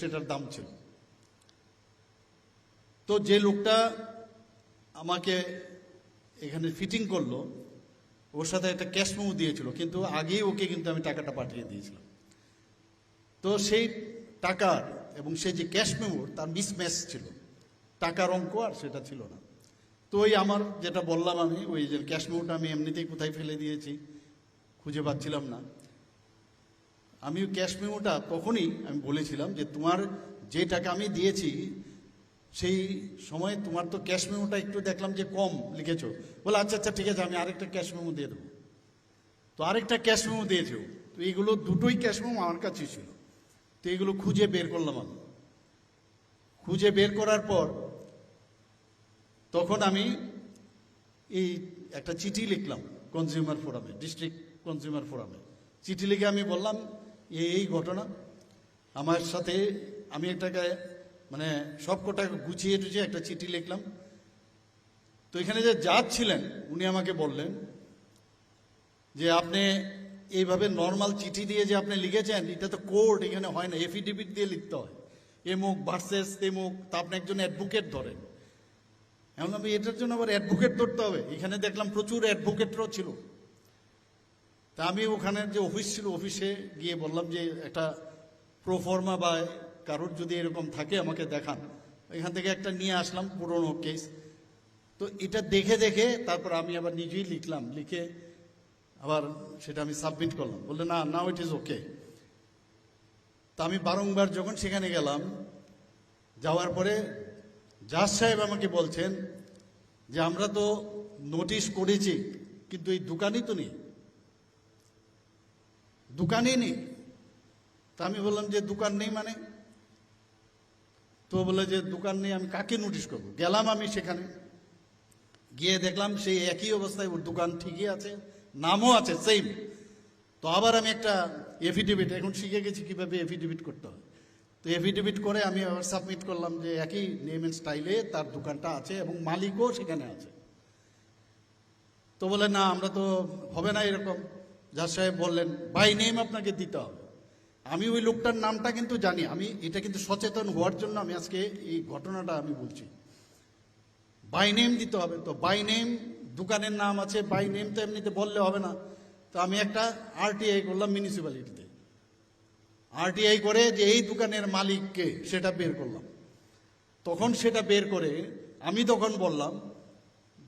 সেটার দাম ছিল। তো যে লোকটা আমাকে এখানে ফিটিং করল, ওর সাথে একটা ক্যাশ মেমো দিয়েছিল, কিন্তু আগেই ওকে কিন্তু আমি টাকাটা পাঠিয়ে দিয়েছিলাম। তো সেই টাকার এবং সেই যে ক্যাশ মেমোর তার মিসম্যাচ ছিল। টাকার অঙ্ক আর সেটা ছিল না। তো ওই আমার যেটা বললাম আমি, ওই যে ক্যাশ মেমোটা আমি এমনিতেই কোথায় ফেলে দিয়েছি, খুঁজে পাচ্ছিলাম না। আমি ক্যাশ মেমোটা তখনই আমি বলেছিলাম যে তোমার যে টাকা আমি দিয়েছি, সেই সময় তোমার তো ক্যাশ মেমোটা একটু দেখলাম যে কম লিখেছো। বলে আচ্ছা আচ্ছা ঠিক আছে, আমি আরেকটা ক্যাশ মেমো দিয়ে দেবো। তো আরেকটা ক্যাশ মেমো দিয়েছ। তো এইগুলো দুটোই ক্যাশ মেমো আমার কাছেই ছিল। তো এগুলো খুঁজে বের করলাম আমি। খুঁজে বের করার পর তখন আমি এই একটা চিঠি লিখলাম কনজিউমার ফোরামে ডিস্ট্রিক্ট কনজিউমার ফোরামে চিঠি লিখে আমি বললাম এই ঘটনা। আমার সাথে আমি একটাকে মানে সব কটা গুছিয়ে টুছিয়ে একটা চিঠি লিখলাম। তো এখানে যে জাজ ছিলেন উনি আমাকে বললেন যে, আপনি এইভাবে নর্মাল চিঠি দিয়ে যে আপনি লিখেছেন, এটা তো কোর্ট এখানে হয় না এফিডেভিট দিয়ে লিখতে হয়। এমুক ভার্সেস তেমুক তা আপনি একজন অ্যাডভোকেট ধরেন। এমন আমি এটার জন্য আবার অ্যাডভোকেট ধরতে হবে। এখানে দেখলাম প্রচুর অ্যাডভোকেটরাও ছিল। তা আমি ওখানে যে অফিস ছিল, অফিসে গিয়ে বললাম যে একটা প্রোফর্মা বা কারোর যদি এরকম থাকে আমাকে দেখান। এখান থেকে একটা নিয়ে আসলাম পুরনো কেস তো এটা দেখে দেখে তারপর আমি আবার নিজেই লিখলাম, লিখে আবার সেটা আমি সাবমিট করলাম। বললে, না নাও ইট ইজ ওকে তা আমি বারংবার যখন সেখানে গেলাম, যাওয়ার পরে জাজ সাহেব আমাকে বলছেন যে, আমরা তো নোটিশ করেছি, কিন্তু এই দোকানই তো নেই। দোকানই নেই। তা আমি বললাম যে দোকান নেই মানে? তো বলে যে দোকান নেই, আমি কাকে নোটিশ করব? গেলাম আমি সেখানে। গিয়ে দেখলাম সেই একই অবস্থায় ওর দোকান ঠিকই আছে, নামও আছে সেম তো আবার আমি একটা এফিডেভিট এখন শিখে গেছি কীভাবে এফিডেভিট করতে হয়। তো এফিডেভিট করে আমি আবার সাবমিট করলাম যে একই নেম অ্যান্ড স্টাইলে তার দোকানটা আছে এবং মালিকও সেখানে আছে। তো বলে, না, আমরা তো হবে না এরকম। জাজ সাহেব বললেন বাই নেম আপনাকে দিতে হবে। আমি ওই লোকটার নামটা কিন্তু জানি। আমি এটা কিন্তু সচেতন হওয়ার জন্য আমি আজকে এই ঘটনাটা আমি বলছি। বাই নেম দিতে হবে। তো বাই নেম দোকানের নাম আছে বাই নেম তো এমনিতে বললে হবে না। তো আমি একটা আরটিআই করলাম মিউনিসিপ্যালিটিতে আরটিআই করে যে এই দোকানের মালিককে সেটা বের করলাম। তখন সেটা বের করে আমি তখন বললাম,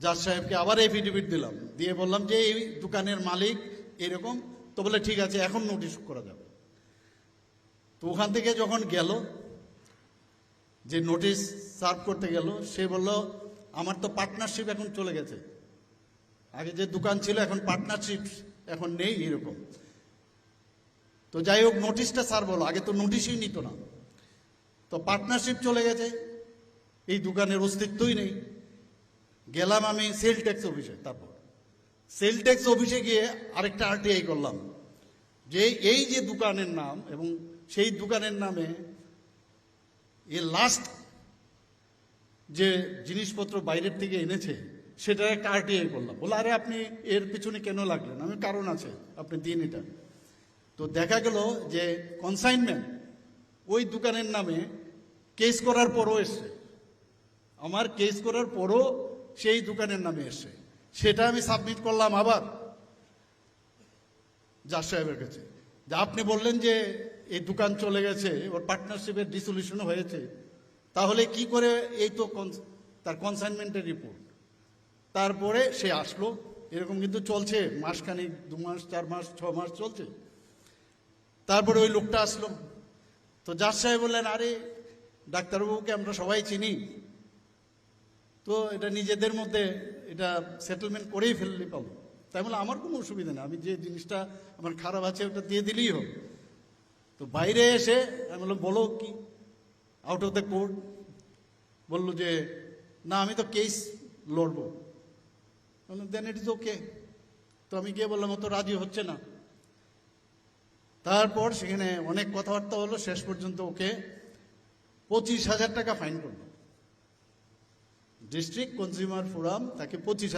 জাজ সাহেবকে আবার এফিডেভিট দিলাম। দিয়ে বললাম যে এই দোকানের মালিক এরকম, তো বলে, ঠিক আছে, এখন নোটিশ করা যাবে। তো ওখান থেকে যখন গেল, যে নোটিশ সার্ভ করতে গেল, সে বলল, আমার তো পার্টনারশিপ এখন চলে গেছে। আগে যে দোকান ছিল, এখন পার্টনারশিপ এখন নেই এরকম। তো যাই হোক নোটিশটা স্যার বলো আগে তো নোটিশই নিত না। তো পার্টনারশিপ চলে গেছে। এই দোকানের অস্তিত্বই নেই। গেলাম আমি সেল ট্যাক্স অফিসে তারপর। সেল ট্যাক্স অফিসে গিয়ে আরেকটা আরটিআই করলাম। যে এই যে দোকানের নাম এবং সেই দোকানের নামে এ লাস্ট যে জিনিসপত্র বাইরের থেকে এনেছে সেটা একটা আরটিআই করলাম। বলে আরে আপনি এর পিছনে কেন লাগলেন? আমি কারণ আছে, আপনি দিন এটা। তো দেখা গেল যে কনসাইনমেন্ট ওই দোকানের নামে কেস করার পরও এসছে। আমার কেস করার পরও সেই দোকানের নামে এসছে। সেটা আমি সাবমিট করলাম আবার জাজ সাহেবের কাছে। যে আপনি বললেন যে এই দোকান চলে গেছে ওর পার্টনারশিপের ডিসলিউশন হয়েছে, তাহলে কি করে এই তো তার কনসাইনমেন্টের রিপোর্ট তারপরে সে আসলো, এরকম কিন্তু চলছে, মাসখানিক, দু মাস, চার মাস, ছ মাস চলছে। তারপরে ওই লোকটা আসলো। তো জাজ সাহেব বললেন, আরে, ডাক্তারবাবুকে আমরা সবাই চিনি তো এটা নিজেদের মধ্যে এটা সেটেলমেন্ট করেই ফেললে পাবো। তাই বলে আমার কোনো অসুবিধা নেই। আমি যে জিনিসটা আমার খারাপ আছে ওটা দিয়ে দিলেই হোক তো বাইরে এসে আমি বললাম, বলো কি? আউট অফ দ্য কোর্ট বলল যে, না, আমি তো case লড়বো। Then it is okay তো আমি গিয়ে বললাম ও তো রাজি হচ্ছে না। তারপর সেখানে অনেক কথাবার্তা হলো। শেষ পর্যন্ত ওকে পঁচিশ হাজার টাকা ফাইন করল। ডিস্ট্রিক্ট কনজিউমার ফোরাম তাকে পঁচিশ